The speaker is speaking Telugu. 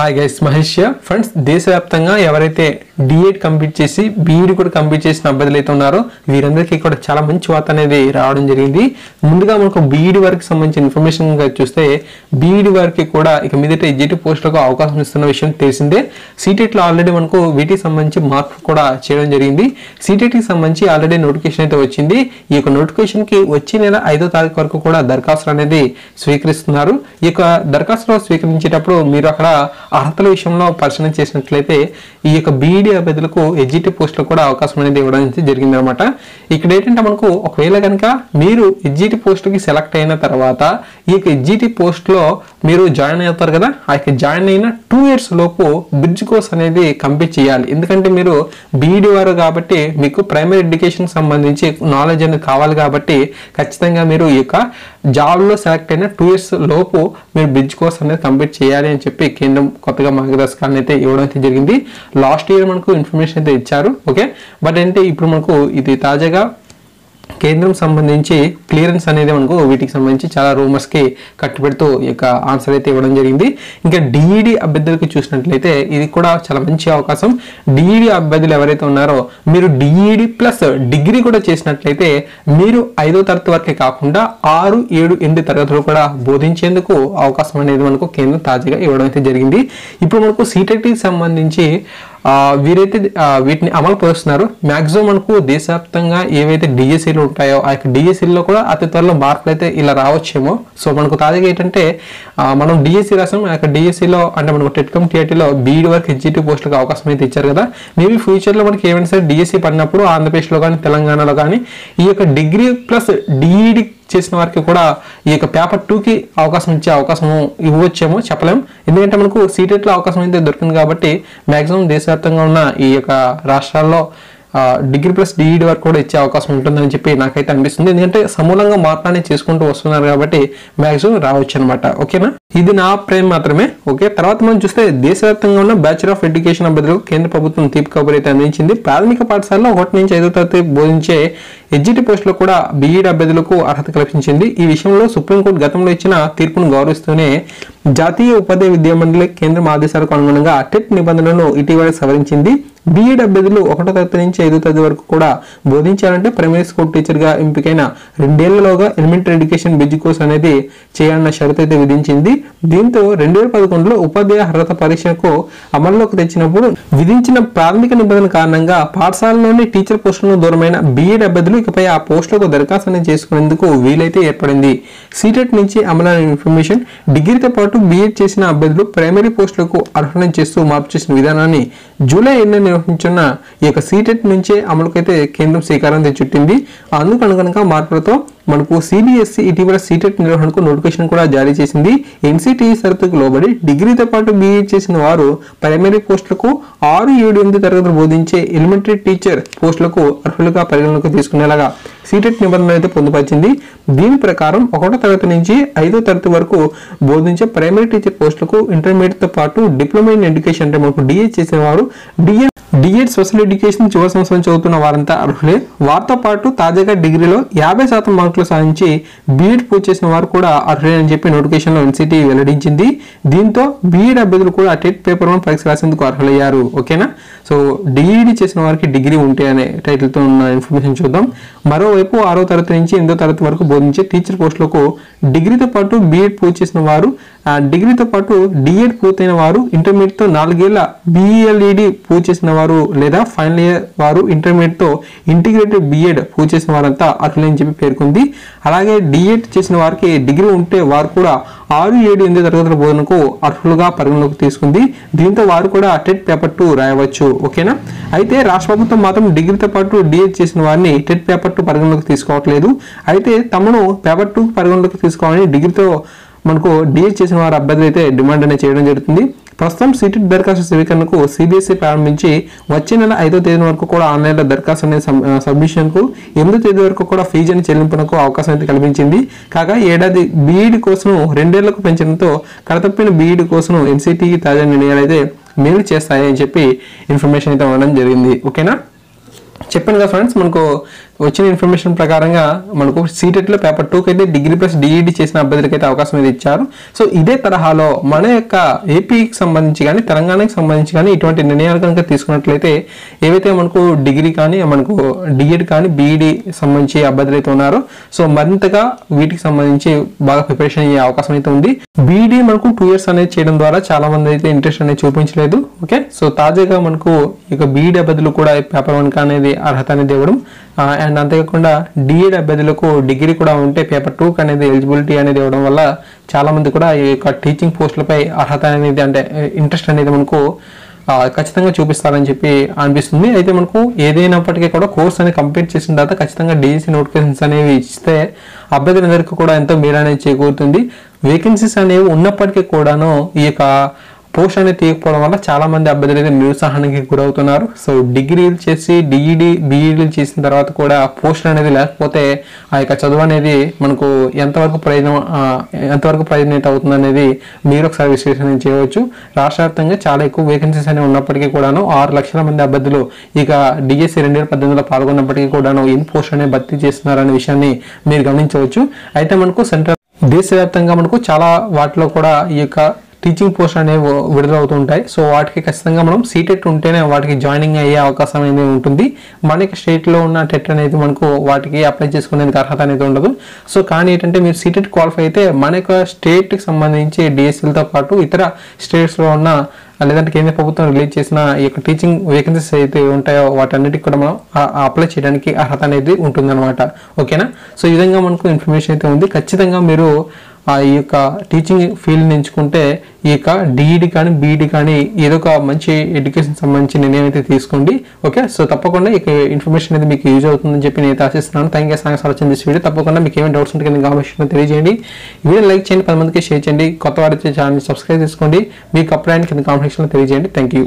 హాయ్ గైస్ మహేష్ ఫ్రెండ్స్ దేశవ్యాప్తంగా ఎవరైతే డిఎడ్ కంప్లీట్ చేసి బీఈడి కూడా కంప్లీట్ చేసిన అభ్యర్థులు అయితే ఉన్నారో వీరందరికీ కూడా చాలా మంచి వార్త అనేది రావడం జరిగింది. ముందుగా మనకు బీఈడి వారికి సంబంధించిన ఇన్ఫర్మేషన్ చూస్తే బీఈడి వారికి కూడా ఇక మీదట ఎగ్జిట్ పోస్టులకు అవకాశం ఇస్తున్న విషయం తెలిసిందే. సీటెట్లో ఆల్రెడీ మనకు వీటికి సంబంధించి మార్పు కూడా చేయడం జరిగింది. సీటెట్కి సంబంధించి ఆల్రెడీ నోటిఫికేషన్ అయితే వచ్చింది. ఈ యొక్క నోటిఫికేషన్కి వచ్చే నెల ఐదో తారీఖు వరకు కూడా దరఖాస్తులు అనేది స్వీకరిస్తున్నారు. ఈ యొక్క దరఖాస్తులు స్వీకరించేటప్పుడు మీరు అక్కడ అర్హతల విషయంలో పరిశీలన చేసినట్లయితే ఈ యొక్క బీఈడి అభ్యర్థులకు ఎగ్జిటి పోస్టులు కూడా అవకాశం అనేది ఇవ్వడం అనేది జరిగిందనమాట ఇక్కడ ఏంటంటే మనకు ఒకవేళ కనుక మీరు ఎగ్జిటి పోస్టుకి సెలెక్ట్ అయిన తర్వాత ఈ యొక్క ఎగ్జిటి పోస్ట్లో మీరు జాయిన్ అవుతారు కదా? ఆ యొక్క జాయిన్ అయిన టూ ఇయర్స్ లోపు బ్రిడ్జ్ కోర్స్ అనేది కంప్లీట్ చేయాలి. ఎందుకంటే మీరు బీఈడి వారు కాబట్టి మీకు ప్రైమరీ ఎడ్యుకేషన్ సంబంధించి నాలెడ్జ్ అనేది కావాలి కాబట్టి ఖచ్చితంగా మీరు ఈ యొక్క జాబ్లో సెలెక్ట్ అయిన టూ ఇయర్స్ లోపు మీరు బ్రిడ్జ్ కోర్స్ అనేది కంప్లీట్ చేయాలి అని చెప్పి కేంద్రం కొత్తగా మార్గదర్శకాన్ని అయితే ఇవ్వడం అయితే జరిగింది. లాస్ట్ ఇయర్ మనకు ఇన్ఫర్మేషన్ అయితే ఇచ్చారు. ఓకే బట్ అంటే ఇప్పుడు మనకు ఇది తాజాగా కేంద్రం సంబంధించి క్లియరెన్స్ అనేది మనకు వీటికి సంబంధించి చాలా రూమర్స్కి కట్టుబెడుతూ ఈ యొక్క ఆన్సర్ అయితే ఇవ్వడం జరిగింది. ఇంకా డిఈడి అభ్యర్థులకి చూసినట్లయితే ఇది కూడా చాలా మంచి అవకాశం. డిఈడి అభ్యర్థులు ఎవరైతే ఉన్నారో మీరు డిఈడి ప్లస్ డిగ్రీ కూడా చేసినట్లయితే మీరు ఐదో తరగతి వరకే కాకుండా ఆరు ఏడు ఎనిమిది తరగతులు కూడా బోధించేందుకు అవకాశం అనేది మనకు కేంద్రం తాజాగా ఇవ్వడం అయితే జరిగింది. ఇప్పుడు మనకు సీటెట్కి సంబంధించి వీరైతే వీటిని అమలు పరుస్తున్నారు. మ్యాక్సిమం మనకు దేశవ్యాప్తంగా ఏవైతే డిఎస్సీలు ఉంటాయో ఆ యొక్క డిఎస్సీలో కూడా అతి త్వరలో మార్పులు అయితే ఇలా రావచ్చేమో. సో మనకు తాజాగా ఏంటంటే మనం డిఎస్సీ రాసాం. ఆ యొక్క డిఎస్సీలో అంటే మనం టెట్కమ్ టీఐటీలో బీఈడి వరకు హెచ్జిటి పోస్టులకు అవకాశం అయితే ఇచ్చారు కదా. మేబీ ఫ్యూచర్లో మనకి ఏమైనా సరే డిఎస్సీ పడినప్పుడు ఆంధ్రప్రదేశ్లో కానీ తెలంగాణలో కానీ ఈ యొక్క డిగ్రీ ప్లస్ డిఈడి చేసిన వారికి కూడా ఈ యొక్క పేపర్ టూకి అవకాశం ఇచ్చే అవకాశం ఇవ్వచ్చేమో చెప్పలేము ఎందుకంటే మనకు సీటెట్లో అవకాశం అయితే దొరికింది కాబట్టి మ్యాక్సిమం దేశవ్యాప్తంగా ఉన్న ఈ యొక్క రాష్ట్రాల్లో డిగ్రీ ప్లస్ డిఈడి వరకు కూడా ఇచ్చే అవకాశం ఉంటుందని చెప్పి నాకైతే అనిపిస్తుంది. ఎందుకంటే సమూలంగా మార్పులని చేసుకుంటూ వస్తున్నారు కాబట్టి మ్యాక్సిమం రావచ్చు అనమాట ఓకేనా? ఇది నా ప్రేమ మాత్రమే ఓకే? తర్వాత మనం చూస్తే దేశవ్యాప్తంగా ఉన్న బ్యాచులర్ ఆఫ్ ఎడ్యుకేషన్ అభ్యర్థులకు కేంద్ర ప్రభుత్వం తీపి కబురు అయితే అందించింది. ప్రాథమిక పాఠశాలలో ఒకటి నుంచి ఐదో తరగతి బోధించే ఎడ్జిటి పోస్టులో కూడా బీఈడి అభ్యర్థులకు అర్హత కల్పించింది. ఈ విషయంలో సుప్రీంకోర్టు గతంలో ఇచ్చిన తీర్పును గౌరవిస్తూనే జాతీయ ఉపాధ్యాయ విద్యా మండలి కేంద్రం ఆదేశాలకు అనుగుణంగా టెట్ నిబంధనలను ఇటీవల సవరించింది. బీఈడి అభ్యర్థులు ఒకటో తరగతి నుంచి ఐదో తరగతి వరకు కూడా బోధించాలంటే ప్రైమరీ స్కూల్ టీచర్గా ఎంపికైన రెండేళ్ళలోగా ఎలిమెంటరీ ఎడ్యుకేషన్ బ్రిడ్జ్ కోర్స్ అనేది చేయాలన్న షరతు అయితే విధించింది. దీంతో రెండు వేల పదకొండులో ఉపాధ్యాయ అర్హత పరీక్షకు అమల్లోకి తెచ్చినప్పుడు విధించిన ప్రాథమిక నిబంధన కారణంగా పాఠశాలలోని టీచర్ పోస్టులను దూరమైన బీఎడ్ అభ్యర్థులు ఇకపై ఆ పోస్టులకు దరఖాస్తు చేసుకునేందుకు వీలైతే ఏర్పడింది. సీటెట్ నుంచి అమలైన ఇన్ఫర్మేషన్ డిగ్రీతో పాటు బీఎడ్ చేసిన అభ్యర్థులు ప్రైమరీ పోస్టులకు అర్హత చేస్తూ మార్పు చేసిన విధానాన్ని జూలై ఎనిమిది నిర్వహించిన ఈ యొక్క సీటెట్ నుంచే అమలుకైతే కేంద్రం శ్రీకారం చుట్టింది. అందుకు మార్పులతో మనకు సిబిఎస్ఈ ఇటీవల సీటెట్ నిర్వహణకు నోటిఫికేషన్ కూడా జారీ చేసింది. ఎన్సిటిఈ షరతుకు లోబడి డిగ్రీతో పాటు బీఈడ్ చేసిన వారు ప్రైమరీ పోస్టులకు ఆరు ఏడు ఎనిమిది తరగతులు బోధించే ఎలిమెంటరీ టీచర్ పోస్టులకు అర్హులుగా పరిగణలోకి తీసుకునేలాగా సీటెట్ నిబంధనలు అయితే పొందుపరిచింది. దీని ప్రకారం ఒకటో తరగతి నుంచి ఐదో తరగతి వరకు బోధించే ప్రైమరీ టీచర్ పోస్టులకు ఇంటర్మీడియట్తో పాటు డిప్లొమా ఇన్ ఎడ్యుకేషన్ అంటే మనకు డిఎడ్ చేసిన వారు డిఎడ్ డిఎడ్ సోషల్ ఎడ్యుకేషన్ చివరి సంవత్సరం చదువుతున్న వారంతా అర్హులే. వారితో పాటు తాజాగా డిగ్రీలో యాభై శాతం మార్కులు సాధించి బీఎడ్ పూర్తి చేసిన వారు కూడా అర్హులే అని చెప్పి నోటిఫికేషన్లో లో వెల్లడించింది. దీంతో బీఎడ్ అభ్యర్థులు కూడా టెట్ పేపర్ వన్ పరీక్ష రాసేందుకు అర్హులయ్యారు. ఓకేనా? సో డిఈడి చేసిన వారికి డిగ్రీ ఉంటే అనే టైటిల్తో ఉన్న ఇన్ఫర్మేషన్ చూద్దాం. మరోవైపు ఆరో తరగతి నుంచి ఎనిమిదో తరగతి వరకు బోధించే టీచర్ పోస్టులకు డిగ్రీతో పాటు బీఎడ్ పూర్తి చేసిన వారు డిగ్రీతో పాటు డిఎడ్ పూర్తయిన వారు ఇంటర్మీడియట్తో నాలుగేళ్ళ బిఎల్ఈడి పూర్తి చేసిన వారు లేదా ఫైనల్ ఇయర్ వారు ఇంటర్మీడియట్తో ఇంటిగ్రేటెడ్ బిఎడ్ పూర్తి చేసిన వారంతా అర్హులని చెప్పి పేర్కొంది. అలాగే డిఎడ్ చేసిన వారికి డిగ్రీ ఉంటే వారు కూడా ఆరు ఏడు ఎనిమిది తరగతుల బోధనకు అర్హులుగా పరిగణలోకి తీసుకుంది. దీంతో వారు కూడా టెట్ పేపర్ టూ రాయవచ్చు. ఓకేనా? అయితే రాష్ట్ర ప్రభుత్వం మాత్రం డిగ్రీతో పాటు డిఎడ్ చేసిన వారిని టెట్ పేపర్ టూ పరిగణలోకి తీసుకోవట్లేదు. అయితే తమను పేపర్ టూ పరిగణలోకి తీసుకోవాలని డిగ్రీతో మనకు డిఎస్ చేసిన వారి అభ్యర్థులు అయితే డిమాండ్ అనేది చేయడం జరుగుతుంది. ప్రస్తుతం సీటెట్ దరఖాస్తు స్వీకరణకు సిబిఎస్ఈ ప్రారంభించి వచ్చే నెల ఐదో తేదీ వరకు కూడా ఆన్లైన్లో దరఖాస్తు అనే సబ్మిషన్కు ఎనిమిదో తేదీ వరకు కూడా ఫీజు అని చెల్లింపునకు అవకాశం అయితే కల్పించింది. కాగా ఏడాది బీఈడి కోసం రెండేళ్ళకు పెంచడంతో కడతప్పిన బీఈడి కోసం ఎన్సిటి తాజా నిర్ణయాలు అయితే మేలు చేస్తాయని చెప్పి ఇన్ఫర్మేషన్ అయితే ఉండడం జరిగింది. ఓకేనా? చెప్పాను కదా ఫ్రెండ్స్ మనకు వచ్చిన ఇన్ఫర్మేషన్ ప్రకారంగా మనకు సీటెట్లో పేపర్ టూకి అయితే డిగ్రీ ప్లస్ డిఈడి చేసిన అభ్యర్థులకి అయితే అవకాశం అయితే ఇచ్చారు. సో ఇదే తరహాలో మన యొక్క ఏపీకి సంబంధించి కానీ తెలంగాణకి సంబంధించి కానీ ఇటువంటి నిర్ణయాలు కనుక తీసుకున్నట్లయితే ఏవైతే మనకు డిగ్రీ కానీ మనకు డిఎడ్ కానీ బీఈడి సంబంధించి అభ్యర్థులు అయితే ఉన్నారో సో మరింతగా వీటికి సంబంధించి బాగా ప్రిపరేషన్ అయ్యే అవకాశం అయితే ఉంది. బీఈడి మనకు టూ ఇయర్స్ అనేది చేయడం ద్వారా చాలా మంది అయితే ఇంట్రెస్ట్ అనేది చూపించలేదు. ఓకే సో తాజాగా మనకు ఇక బీఈడి అభ్యర్థులు కూడా పేపర్ వన్ అనేది అర్హత అనేది ఇవ్వడం అండ్ అంతేకాకుండా డిఎడ్ అభ్యర్థులకు డిగ్రీ కూడా ఉంటే పేపర్ టూకి అనేది ఎలిజిబిలిటీ అనేది ఇవ్వడం వల్ల చాలామంది కూడా ఈ యొక్క టీచింగ్ పోస్టులపై అర్హత అనేది అంటే ఇంట్రెస్ట్ అనేది మనకు ఖచ్చితంగా చూపిస్తారని చెప్పి అనిపిస్తుంది. అయితే మనకు ఏదైనప్పటికీ కూడా కోర్స్ అనేది కంప్లీట్ చేసిన తర్వాత ఖచ్చితంగా డీజీసీ నోటిఫికేషన్స్ అనేవి ఇస్తే అభ్యర్థులందరికీ కూడా ఎంతో మేలు అనేది చేకూరుతుంది. వేకెన్సీస్ అనేవి ఉన్నప్పటికీ కూడాను ఈ యొక్క పోషన్ అనేది తీయకపోవడం వల్ల చాలా మంది అభ్యర్థులు అయితే నిరుత్సాహానికి గురవుతున్నారు. సో డిగ్రీలు చేసి డిఈడి బీఈడీలు చేసిన తర్వాత కూడా పోషన్ అనేది లేకపోతే ఆ యొక్క చదువు అనేది మనకు ఎంతవరకు ప్రయోజనం ఎంతవరకు ప్రయోజనం అవుతుంది అనేది మీరు ఒకసారి విశ్లేషణ చేయవచ్చు. రాష్ట్ర వ్యాప్తంగా చాలా ఎక్కువ వేకెన్సీస్ అనేవి ఉన్నప్పటికీ కూడాను ఆరు లక్షల మంది అభ్యర్థులు ఇక డిఎస్సి రెండు వేల పద్దెనిమిదిలో పాల్గొన్నప్పటికీ కూడాను ఇన్ పోస్ట్ అనేది భర్తీ చేస్తున్నారనే విషయాన్ని మీరు గమనించవచ్చు. అయితే మనకు సెంట్రల్ దేశవ్యాప్తంగా మనకు చాలా వాటిలో కూడా ఈ యొక్క టీచింగ్ పోస్ట్ అనేవి విడుదలవుతుంటాయి సో వాటికి ఖచ్చితంగా మనం సీటెట్ ఉంటేనే వాటికి జాయినింగ్ అయ్యే అవకాశం అనేది ఉంటుంది. మనకి స్టేట్లో ఉన్న టెట్ అనేది మనకు వాటికి అప్లై చేసుకునేందుకు అర్హత అనేది ఉండదు. సో కానీ ఏంటంటే మీరు సీటెట్ క్వాలిఫై అయితే మన యొక్క స్టేట్కి సంబంధించి డిఎస్సీలతో పాటు ఇతర స్టేట్స్లో ఉన్న లేదంటే కేంద్ర ప్రభుత్వం రిలీజ్ చేసిన ఈ యొక్క టీచింగ్ వేకెన్సీస్ అయితే ఉంటాయో వాటన్నిటికి కూడా మనం అప్లై చేయడానికి అర్హత అనేది ఉంటుందన్నమాట. ఓకేనా? సో ఈ విధంగా మనకు ఇన్ఫర్మేషన్ అయితే ఉంది. ఖచ్చితంగా మీరు ఆ ఈ యొక్క టీచింగ్ ఫీల్డ్ని ఎంచుకుంటే ఈ యొక్క డిఈడి కానీ బీఈడి కానీ ఏదో ఒక మంచి ఎడ్యుకేషన్ సంబంధించి నిర్ణయం అయితే తీసుకోండి. ఓకే సో తప్పకుండా ఇక ఇన్ఫర్మేషన్ అనేది మీకు యూజ్ అవుతుందని చెప్పి నేను ఆశిస్తున్నాను. థ్యాంక్ యూ సాంగ్స్ ఆలోచన దిస్ వీడియో తప్పకుండా మీకు ఏమైనా డౌట్స్ ఉంటే కింద కామెంట్ తెలియజేయండి. వీడియో లైక్ చేయండి. పది మందికి షేర్ చేయండి. కొత్త వారైతే ఛానల్ సబ్స్క్రైబ్ చేసుకోండి. మీకు అప్లైన్ కింద కామెంట్ తెలియజేయండి. Thank you